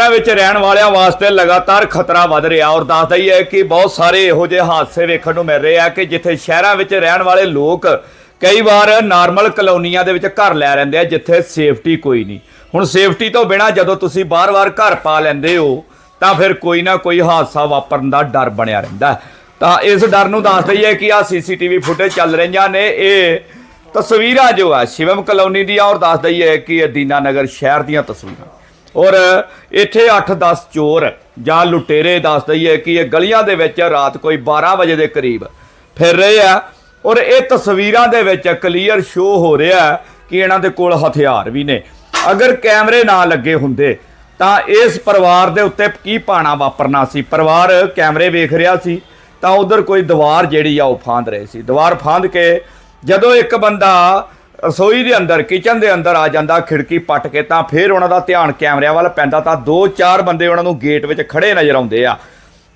ਸ਼ਹਿਰਾਂ ਵਿੱਚ ਰਹਿਣ ਵਾਲਿਆਂ ਵਾਸਤੇ ਲਗਾਤਾਰ ਖਤਰਾ ਵੱਧ ਰਿਹਾ ਔਰ ਦੱਸਦਾ ਹੀ ਹੈ ਕਿ ਬਹੁਤ ਸਾਰੇ ਇਹੋ ਜਿਹੇ ਹਾਦਸੇ ਵੇਖਣ ਨੂੰ ਮਿਲ ਰਹੇ ਆ ਕਿ ਜਿੱਥੇ ਸ਼ਹਿਰਾਂ ਵਿੱਚ ਰਹਿਣ ਵਾਲੇ ਲੋਕ ਕਈ ਵਾਰ ਨਾਰਮਲ ਕਲੋਨੀਆਂ ਦੇ ਵਿੱਚ ਘਰ ਲੈ ਰਹਿੰਦੇ ਆ, ਜਿੱਥੇ ਸੇਫਟੀ ਕੋਈ ਨਹੀਂ। ਹੁਣ ਸੇਫਟੀ ਤੋਂ ਬਿਨਾ ਜਦੋਂ ਤੁਸੀਂ ਬਾਰ-ਬਾਰ ਘਰ ਪਾ ਲੈਂਦੇ ਹੋ, ਤਾਂ ਫਿਰ ਕੋਈ ਨਾ ਕੋਈ ਹਾਦਸਾ ਵਾਪਰਨ ਦਾ ਡਰ ਬਣਿਆ ਰਹਿੰਦਾ ਤਾਂ ਇਸ ਡਰ ਨੂੰ ਦੱਸਦਾ ਹੀ ਹੈ ਕਿ ਆ ਸੀਸੀਟੀਵੀ ਫੁਟੇਜ ਚੱਲ ਰਹੀਆਂ ਨੇ, ਇਹ ਤਸਵੀਰਾਂ ਜੋ ਆ ਸ਼ਿਵਮ ਕਲੋਨੀ ਦੀਆਂ, ਔਰ ਦੱਸਦਾ ਹੀ ਹੈ ਕਿ ਇਹ ਦੀਨਾਨਗਰ ਸ਼ਹਿਰ ਦੀਆਂ ਤਸਵੀਰਾਂ। ਔਰ ਇੱਥੇ 8-10 ਚੋਰ ਜਾਂ ਲੁਟੇਰੇ ਦੱਸ ਦਈਏ ਕਿ ਇਹ ਗਲੀਆਂ ਦੇ ਵਿੱਚ ਰਾਤ ਕੋਈ 12 ਵਜੇ ਦੇ ਕਰੀਬ ਫਿਰ ਰਹੇ ਆ। ਔਰ ਇਹ ਤਸਵੀਰਾਂ ਦੇ ਵਿੱਚ ਕਲੀਅਰ ਸ਼ੋ ਹੋ ਰਿਹਾ ਕਿ ਇਹਨਾਂ ਦੇ ਕੋਲ ਹਥਿਆਰ ਵੀ ਨੇ। ਅਗਰ ਕੈਮਰੇ ਨਾ ਲੱਗੇ ਹੁੰਦੇ ਤਾਂ ਇਸ ਪਰਿਵਾਰ ਦੇ ਉੱਤੇ ਕੀ ਪਾਣਾ ਵਾਪਰਨਾ ਸੀ? ਪਰਿਵਾਰ ਕੈਮਰੇ ਵੇਖ ਰਿਹਾ ਸੀ ਤਾਂ ਉਧਰ ਕੋਈ ਦੀਵਾਰ ਜਿਹੜੀ ਆ ਉਹ ਫਾਂਦ ਰਹੇ ਸੀ। ਦੀਵਾਰ ਫਾਂਦ ਕੇ ਜਦੋਂ ਇੱਕ ਬੰਦਾ ਰਸੋਈ ਦੇ ਅੰਦਰ ਕਿਚਨ ਦੇ ਅੰਦਰ ਆ ਜਾਂਦਾ ਖਿੜਕੀ ਪੱਟ ਕੇ, ਤਾਂ ਫਿਰ ਉਹਨਾਂ ਦਾ ਧਿਆਨ ਕੈਮਰਿਆਂ ਵੱਲ ਪੈਂਦਾ, ਤਾਂ ਦੋ ਚਾਰ ਬੰਦੇ ਉਹਨਾਂ ਨੂੰ ਗੇਟ ਵਿੱਚ ਖੜੇ ਨਜ਼ਰ ਆਉਂਦੇ ਆ।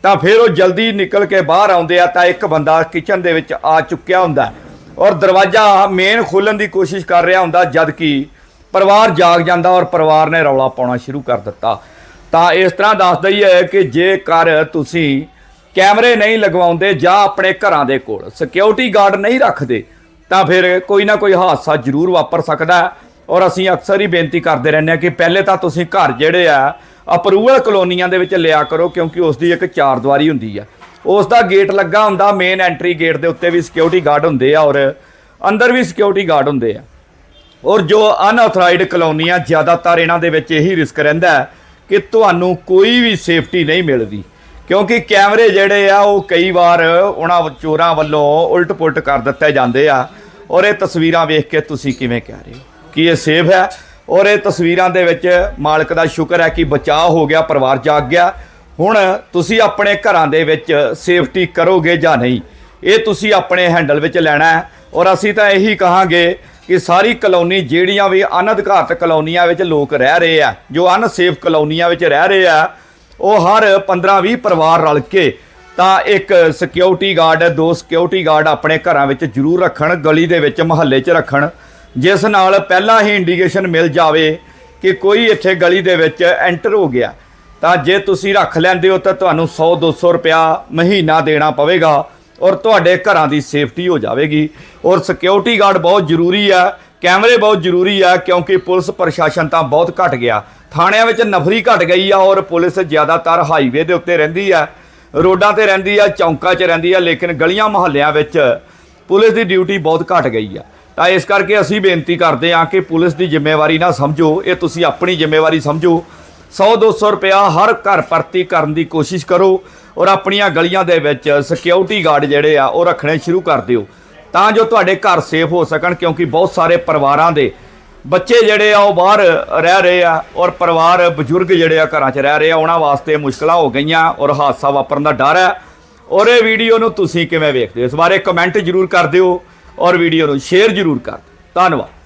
ਤਾਂ ਫਿਰ ਉਹ ਜਲਦੀ ਨਿਕਲ ਕੇ ਬਾਹਰ ਆਉਂਦੇ ਆ, ਤਾਂ ਇੱਕ ਬੰਦਾ ਕਿਚਨ ਦੇ ਵਿੱਚ ਆ ਚੁੱਕਿਆ ਹੁੰਦਾ। ਔਰ ਦਰਵਾਜ਼ਾ ਮੇਨ ਖੋਲਣ ਦੀ ਕੋਸ਼ਿਸ਼ ਕਰ ਰਿਹਾ ਹੁੰਦਾ ਜਦ ਕਿ ਪਰਿਵਾਰ ਜਾਗ ਜਾਂਦਾ ਔਰ ਪਰਿਵਾਰ ਨੇ ਰੌਲਾ ਪਾਉਣਾ ਸ਼ੁਰੂ ਕਰ ਦਿੱਤਾ। ਤਾਂ ਇਸ ਤਰ੍ਹਾਂ ਦੱਸਦਾ ਹੀ ਹੈ ਕਿ ਜੇਕਰ ਤੁਸੀਂ ਕੈਮਰੇ ਨਹੀਂ ਲਗਵਾਉਂਦੇ ਜਾਂ ਆਪਣੇ ਘਰਾਂ ਦੇ ਕੋਲ ਸਿਕਿਉਰਿਟੀ ਗਾਰਡ ਨਹੀਂ ਰੱਖਦੇ ਤਾਂ ਫਿਰ ਕੋਈ ਨਾ ਕੋਈ ਹਾਦਸਾ ਜ਼ਰੂਰ ਵਾਪਰ ਸਕਦਾ ਹੈ। ਔਰ ਅਸੀਂ ਅਕਸਰ ਹੀ ਬੇਨਤੀ ਕਰਦੇ ਰਹਿੰਦੇ ਹਾਂ ਕਿ ਪਹਿਲੇ ਤਾਂ ਤੁਸੀਂ ਘਰ ਜਿਹੜੇ ਆ, ਅਪਰੂਵਲ ਕਲੋਨੀਆਂ ਦੇ ਵਿੱਚ ਲਿਆ ਕਰੋ, ਕਿਉਂਕਿ ਉਸ ਦੀ ਇੱਕ ਚਾਰ ਦੀਵਾਰੀ ਹੁੰਦੀ ਆ। ਉਸ ਦਾ ਗੇਟ ਲੱਗਾ ਹੁੰਦਾ ਮੇਨ ਐਂਟਰੀ ਗੇਟ ਦੇ ਉੱਤੇ ਵੀ ਸਿਕਿਉਰਿਟੀ ਗਾਰਡ ਹੁੰਦੇ ਆ ਔਰ ਅੰਦਰ ਵੀ ਸਿਕਿਉਰਿਟੀ ਗਾਰਡ ਹੁੰਦੇ ਆ। ਔਰ ਜੋ ਅਨਆਥੋਰਾਈਜ਼ਡ ਕਲੋਨੀਆਂ ਜ਼ਿਆਦਾਤਰ ਇਹਨਾਂ ਦੇ ਵਿੱਚ ਇਹੀ ਰਿਸਕ ਰਹਿੰਦਾ ਕਿ ਤੁਹਾਨੂੰ ਕੋਈ ਵੀ ਸੇਫਟੀ ਨਹੀਂ ਮਿਲਦੀ। ਕਿਉਂਕਿ ਕੈਮਰੇ ਜਿਹੜੇ ਆ, ਉਹ ਕਈ ਵਾਰ ਉਹਨਾਂ ਚੋਰਾਂ ਵੱਲੋਂ ਉਲਟ-ਪੁਲਟ ਕਰ ਦਿੱਤੇ ਜਾਂਦੇ ਆ। ਔਰ ਇਹ ਤਸਵੀਰਾਂ ਵੇਖ ਕੇ ਤੁਸੀਂ ਕਿਵੇਂ ਕਹਿ ਰਹੇ ਹੋ? ਕਿ ਇਹ ਸੇਫ ਹੈ? ਔਰ ਇਹ ਤਸਵੀਰਾਂ ਦੇ ਵਿੱਚ ਮਾਲਕ ਦਾ ਸ਼ੁਕਰ ਹੈ ਕਿ ਬਚਾਅ ਹੋ ਗਿਆ, ਪਰਿਵਾਰ ਜਾਗ ਗਿਆ। ਹੁਣ ਤੁਸੀਂ ਆਪਣੇ ਘਰਾਂ ਦੇ ਵਿੱਚ ਸੇਫਟੀ ਕਰੋਗੇ ਜਾਂ ਨਹੀਂ? ਇਹ ਤੁਸੀਂ ਆਪਣੇ ਹੈਂਡਲ ਵਿੱਚ ਲੈਣਾ ਹੈ। ਔਰ ਅਸੀਂ ਤਾਂ ਇਹੀ ਕਹਾਂਗੇ ਕਿ ਸਾਰੀ ਕਲੋਨੀ, ਜਿਹੜੀਆਂ ਵੀ ਅਨਧਿਕਾਰਤ ਕਲੋਨੀਆਂ ਵਿੱਚ ਲੋਕ ਰਹਿ ਰਹੇ ਆ, ਜੋ ਅਨਸੇਫ ਕਲੋਨੀਆਂ ਵਿੱਚ ਰਹਿ ਰਹੇ ਆ ਉਹ ਹਰ 15-20 ਪਰਿਵਾਰ ਰਲ ਕੇ ਤਾਂ ਇੱਕ ਸਿਕਿਉਰਿਟੀ ਗਾਰਡ ਦੋ ਸਿਕਿਉਰਿਟੀ ਗਾਰਡ ਆਪਣੇ ਘਰਾਂ ਵਿੱਚ ਜ਼ਰੂਰ ਰੱਖਣ, ਗਲੀ ਦੇ ਵਿੱਚ ਮਹੱਲੇ 'ਚ ਰੱਖਣ, ਜਿਸ ਨਾਲ ਪਹਿਲਾਂ ਹੀ ਇੰਡੀਕੇਸ਼ਨ ਮਿਲ ਜਾਵੇ ਕਿ ਕੋਈ ਇੱਥੇ ਗਲੀ ਦੇ ਵਿੱਚ ਐਂਟਰ ਹੋ ਗਿਆ। ਤਾਂ ਜੇ ਤੁਸੀਂ ਰੱਖ ਲੈਂਦੇ ਹੋ ਤਾਂ ਤੁਹਾਨੂੰ 100 200 ਰੁਪਿਆ ਮਹੀਨਾ ਦੇਣਾ ਪਵੇਗਾ ਔਰ ਤੁਹਾਡੇ ਘਰਾਂ ਦੀ ਸੇਫਟੀ ਹੋ ਜਾਵੇਗੀ। ਔਰ ਸਿਕਿਉਰਿਟੀ ਗਾਰਡ ਬਹੁਤ ਜ਼ਰੂਰੀ ਹੈ ਕੈਮਰੇ ਬਹੁਤ ਜ਼ਰੂਰੀ ਆ, ਕਿਉਂਕਿ ਪੁਲਿਸ ਪ੍ਰਸ਼ਾਸਨ ਤਾਂ ਬਹੁਤ ਘਟ ਗਿਆ। ਥਾਣਿਆਂ ਵਿੱਚ ਨਫਰੀ ਘਟ ਗਈ ਆ ਔਰ ਪੁਲਿਸ ਜ਼ਿਆਦਾਤਰ ਹਾਈਵੇ ਦੇ ਉੱਤੇ ਰਹਿੰਦੀ ਆ। ਰੋਡਾਂ ਤੇ ਰਹਿੰਦੀ ਆ, ਚੌਂਕਾਂ 'ਚ ਰਹਿੰਦੀ ਆ, ਲੇਕਿਨ ਗਲੀਆਂ ਮੁਹੱਲਿਆਂ ਵਿੱਚ ਪੁਲਿਸ ਦੀ ਡਿਊਟੀ ਬਹੁਤ ਘਟ ਗਈ ਆ। ਤਾਂ ਇਸ ਕਰਕੇ ਅਸੀਂ ਬੇਨਤੀ ਕਰਦੇ ਹਾਂ ਕਿ ਪੁਲਿਸ ਦੀ ਜ਼ਿੰਮੇਵਾਰੀ ਨਾ ਸਮਝੋ, ਇਹ ਤੁਸੀਂ ਆਪਣੀ ਜ਼ਿੰਮੇਵਾਰੀ ਸਮਝੋ। 100 200 ਰੁਪਇਆ ਹਰ ਘਰ ਭਰਤੀ ਕਰਨ ਦੀ ਕੋਸ਼ਿਸ਼ ਕਰੋ ਔਰ ਆਪਣੀਆਂ ਗਲੀਆਂ ਦੇ ਵਿੱਚ ਸਿਕਿਉਰਿਟੀ ਗਾਰਡ ਜਿਹੜੇ ਆ, ਉਹ ਰੱਖਣੇ ਸ਼ੁਰੂ ਕਰ ਦਿਓ। ਤਾਂ ਜੋ ਤੁਹਾਡੇ ਘਰ ਸੇਫ ਹੋ ਸਕਣ, ਕਿਉਂਕਿ ਬਹੁਤ ਸਾਰੇ ਪਰਿਵਾਰਾਂ ਦੇ ਬੱਚੇ ਜਿਹੜੇ ਆ, ਉਹ ਬਾਹਰ ਰਹਿ ਰਹੇ ਆ ਔਰ ਪਰਿਵਾਰ ਬਜ਼ੁਰਗ ਜਿਹੜੇ ਆ ਘਰਾਂ 'ਚ ਰਹਿ ਰਹੇ ਆ, ਉਹਨਾਂ ਵਾਸਤੇ ਮੁਸ਼ਕਲਾਂ ਹੋ ਗਈਆਂ ਔਰ ਹਾਦਸਾ ਵਾਪਰਨ ਦਾ ਡਰ ਹੈ। ਔਰ ਇਹ ਵੀਡੀਓ ਨੂੰ ਤੁਸੀਂ ਕਿਵੇਂ ਵੇਖਦੇ ਹੋ? ਇਸ ਬਾਰੇ ਕਮੈਂਟ ਜ਼ਰੂਰ ਕਰ ਦਿਓ ਔਰ ਵੀਡੀਓ ਨੂੰ ਸ਼ੇਅਰ ਜ਼ਰੂਰ ਕਰ ਦਿਓ। ਧੰਨਵਾਦ।